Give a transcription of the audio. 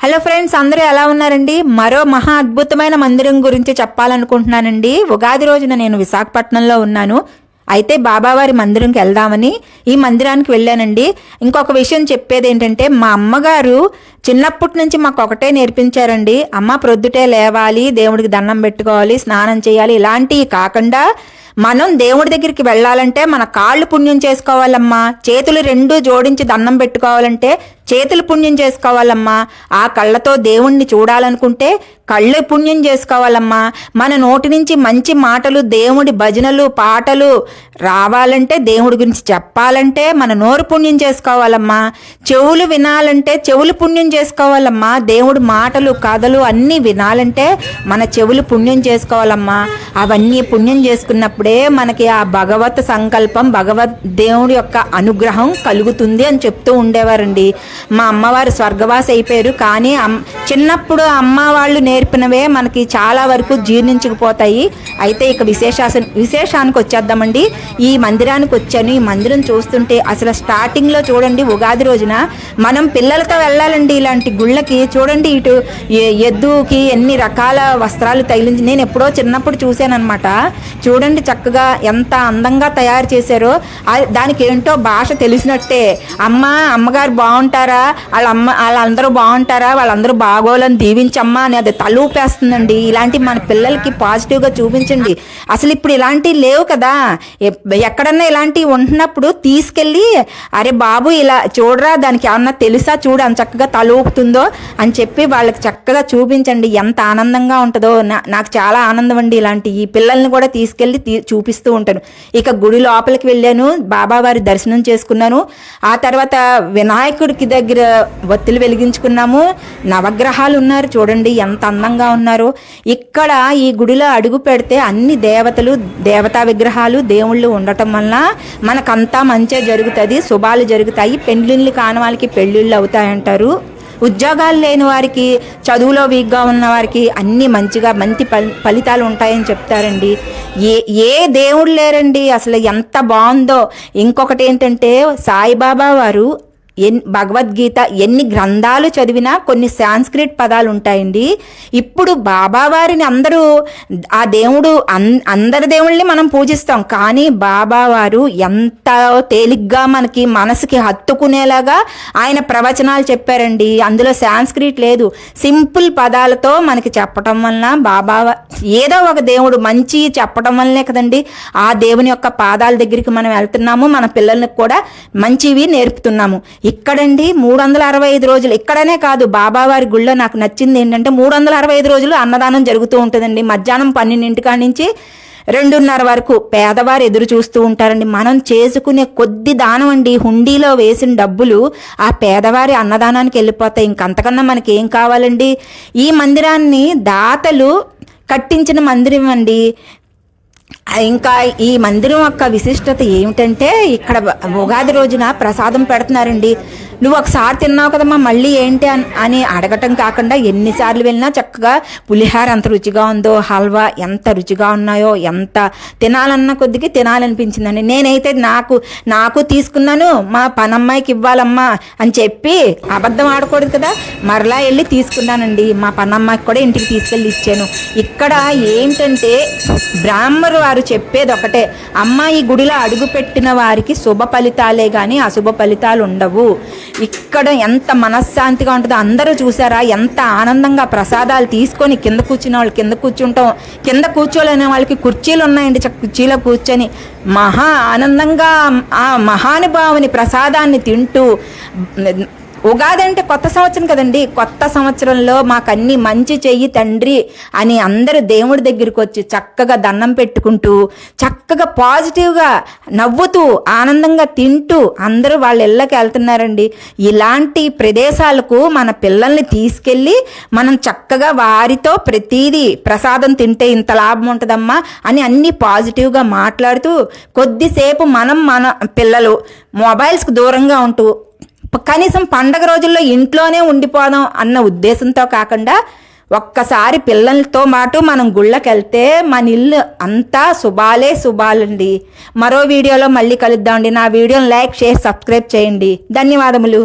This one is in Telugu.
హలో ఫ్రెండ్స్ అందరూ ఎలా ఉన్నారండి? మరో మహా అద్భుతమైన మందిరం గురించి చెప్పాలనుకుంటున్నానండి. ఉగాది రోజున నేను విశాఖపట్నంలో ఉన్నాను. అయితే బాబావారి మందిరంకి వెళ్దామని ఈ మందిరానికి వెళ్ళానండి. ఇంకొక విషయం చెప్పేది ఏంటంటే మా అమ్మగారు చిన్నప్పటి నుంచి మాకు ఒకటే నేర్పించారండి. అమ్మ ప్రొద్దుటే లేవాలి దేవుడికి దండం పెట్టుకోవాలి స్నానం చేయాలి ఇలాంటివి కాకుండా మనం దేవుడి దగ్గరికి వెళ్ళాలంటే మన కాళ్ళు పుణ్యం చేసుకోవాలమ్మా. చేతులు రెండు జోడించి దండం పెట్టుకోవాలంటే చేతులు పుణ్యం చేసుకోవాలమ్మా. ఆ కళ్ళతో దేవుణ్ణి చూడాలనుకుంటే కళ్ళు పుణ్యం చేసుకోవాలమ్మా. మన నోటి నుంచి మంచి మాటలు దేవుడి భజనలు పాటలు రావాలంటే దేవుడి గురించి చెప్పాలంటే మన నోరు పుణ్యం చేసుకోవాలమ్మా. చెవులు వినాలంటే చెవులు పుణ్యం చేసుకోవాలమ్మా. దేవుడి మాటలు కథలు అన్నీ వినాలంటే మన చెవులు పుణ్యం చేసుకోవాలమ్మా. అవన్నీ పుణ్యం చేసుకున్నప్పుడు మనకి ఆ భగవత్ సంకల్పం భగవత్ దేవుడి యొక్క అనుగ్రహం కలుగుతుంది అని చెప్తూ ఉండేవారండి. మా అమ్మవారు స్వర్గవాసి అయిపోయారు. కానీ చిన్నప్పుడు అమ్మ వాళ్ళు నేర్పినవే మనకి చాలా వరకు జీర్ణించకపోతాయి. అయితే ఇక విశేషాస విశేషానికి వచ్చేద్దామండి. ఈ మందిరానికి వచ్చాను. ఈ మందిరం చూస్తుంటే అసలు స్టార్టింగ్లో చూడండి ఉగాది రోజున మనం పిల్లలతో వెళ్ళాలండి ఇలాంటి గుళ్ళకి. చూడండి ఇటు ఎద్దుకి ఎన్ని రకాల వస్త్రాలు తగిలించి నేను ఎప్పుడో చిన్నప్పుడు చూశానమాట చూడండి చక్కగా ఎంత అందంగా తయారు చేశారో దానికి ఏంటో భాష తెలిసినట్టే. అమ్మ అమ్మగారు బాగుంటారా? వాళ్ళ అమ్మ వాళ్ళందరూ బాగుంటారా? వాళ్ళందరూ బాగోలని దీవించమ్మా అని అది తలూపేస్తుందండి. ఇలాంటి మన పిల్లలకి పాజిటివ్గా చూపించండి. అసలు ఇప్పుడు ఇలాంటివి లేవు కదా. ఎక్కడన్నా ఇలాంటివి ఉంటున్నప్పుడు తీసుకెళ్ళి అరే బాబు ఇలా చూడరా దానికి ఏమన్నా తెలుసా? చూడు అని చక్కగా తలూపుతుందో అని చెప్పి వాళ్ళకి చక్కగా చూపించండి. ఎంత ఆనందంగా ఉంటుందో. నాకు చాలా ఆనందం అండి ఇలాంటి ఈ పిల్లల్ని కూడా తీసుకెళ్ళి చూపిస్తూ ఉంటాను. ఇక గుడి లోపలికి వెళ్ళాను బాబావారి దర్శనం చేసుకున్నాను. ఆ తర్వాత వినాయకుడికి దగ్గర ఒత్తిలు వెలిగించుకున్నాము. నవగ్రహాలు ఉన్నారు చూడండి ఎంత అందంగా ఉన్నారు. ఇక్కడ ఈ గుడిలో అడుగు పెడితే అన్ని దేవతలు దేవతా విగ్రహాలు దేవుళ్ళు ఉండటం వల్ల మనకంతా మంచిగా జరుగుతుంది శుభాలు జరుగుతాయి పెళ్ళిళ్ళు కాని వాళ్ళకి పెళ్ళిళ్ళు అవుతాయంటారు. ఉద్యోగాలు లేని వారికి చదువులో వీక్గా ఉన్న వారికి అన్ని మంచిగా మంచి ఫలితాలు ఉంటాయని చెప్తారండి. ఏ ఏ దేవుడు లేరండి? అసలు ఎంత బాగుందో. ఇంకొకటి ఏంటంటే సాయిబాబా వారు ఎన్ భగవద్గీత ఎన్ని గ్రంథాలు చదివినా కొన్ని సాంస్క్రిట్ పదాలు ఉంటాయండి ఇప్పుడు బాబావారిని అందరూ ఆ దేవుడు అన్ అందరి దేవుళ్ళని మనం పూజిస్తాం. కానీ బాబావారు ఎంత తేలిగ్గా మనకి మనసుకి హత్తుకునేలాగా ఆయన ప్రవచనాలు చెప్పారండి. అందులో సాంస్క్రిట్ లేదు. సింపుల్ పదాలతో మనకి చెప్పటం వలన బాబా ఏదో ఒక దేవుడు మంచి చెప్పటం వల్లనే కదండి ఆ దేవుని యొక్క పాదాల దగ్గరికి మనం వెళ్తున్నాము. మన పిల్లలకు కూడా మంచివి నేర్పుతున్నాము. ఇక్కడండి మూడు వందల అరవై ఐదు రోజులు. ఇక్కడనే కాదు బాబావారి గుళ్ళో నాకు నచ్చింది ఏంటంటే మూడు వందల అరవై ఐదు రోజులు అన్నదానం జరుగుతూ ఉంటుందండి. మధ్యాహ్నం పన్నెండింటికా నుంచి రెండున్నర వరకు పేదవారు ఎదురు చూస్తూ ఉంటారండి. మనం చేసుకునే కొద్ది దానం అండి హుండీలో వేసిన డబ్బులు ఆ పేదవారి అన్నదానానికి వెళ్ళిపోతాయి. ఇంకంతకన్నా మనకి ఏం కావాలండి? ఈ మందిరాన్ని దాతలు కట్టించిన మందిరం అండి. ఇంకా ఈ మందిరం యొక్క విశిష్టత ఏమిటంటే ఇక్కడ ఉగాది రోజున ప్రసాదం పెడుతున్నారండి. నువ్వు ఒకసారి తిన్నావు కదమ్మా మళ్ళీ ఏంటి అని అడగటం కాకుండా ఎన్నిసార్లు వెళ్ళినా చక్కగా పులిహార ఎంత రుచిగా ఉందో హల్వా ఎంత రుచిగా ఉన్నాయో ఎంత తినాలన్న కొద్దికి తినాలనిపించిందండి. నేనైతే నాకు నాకు తీసుకున్నాను మా పనమ్మాయికి ఇవ్వాలమ్మా అని చెప్పి అబద్ధం ఆడకూడదు కదా మరలా వెళ్ళి తీసుకున్నానండి. మా పనమ్మాయికి కూడా ఇంటికి తీసుకెళ్ళి ఇచ్చాను. ఇక్కడ ఏంటంటే బ్రాహ్మరు వారు చెప్పేది ఒకటే అమ్మాయి గుడిలో అడుగుపెట్టిన వారికి శుభ ఫలితాలే కానీ అశుభ ఫలితాలు ఉండవు. ఇక్కడ ఎంత మనశ్శాంతిగా ఉంటుందో అందరూ చూసారా? ఎంత ఆనందంగా ప్రసాదాలు తీసుకొని కింద కూర్చున్న వాళ్ళు కింద కూర్చుంటాం. కింద కూర్చోలేని వాళ్ళకి కుర్చీలు ఉన్నాయండి కుర్చీలో కూర్చొని. మహా ఆనందంగా ఆ మహానుభావుని ప్రసాదాన్ని తింటూ ఉగాది అంటే కొత్త సంవత్సరం కదండి. కొత్త సంవత్సరంలో మాకు అన్ని మంచి చెయ్యి తండ్రి అని అందరూ దేవుడి దగ్గరికి వచ్చి చక్కగా దండం పెట్టుకుంటూ చక్కగా పాజిటివ్గా నవ్వుతూ ఆనందంగా తింటూ అందరూ వాళ్ళ ఇళ్ళకి వెళ్తున్నారండి. ఇలాంటి ప్రదేశాలకు మన పిల్లల్ని తీసుకెళ్ళి మనం చక్కగా వారితో ప్రతీది ప్రసాదం తింటే ఇంత లాభం ఉంటుందమ్మా అని అన్ని పాజిటివ్గా మాట్లాడుతూ కొద్దిసేపు మనం మన పిల్లలు మొబైల్స్కి దూరంగా ఉంటూ కనీసం పండగ రోజుల్లో ఇంట్లోనే ఉండిపోదాం అన్న ఉద్దేశంతో కాకుండా ఒక్కసారి పిల్లలతో పాటు మనం గుళ్ళకెళ్తే మన ఇల్లు అంతా శుభాలే శుభాలండి. మరో వీడియోలో మళ్ళీ కలుద్దామండి నా వీడియోని లైక్ షేర్ సబ్స్క్రైబ్ చేయండి. ధన్యవాదములు.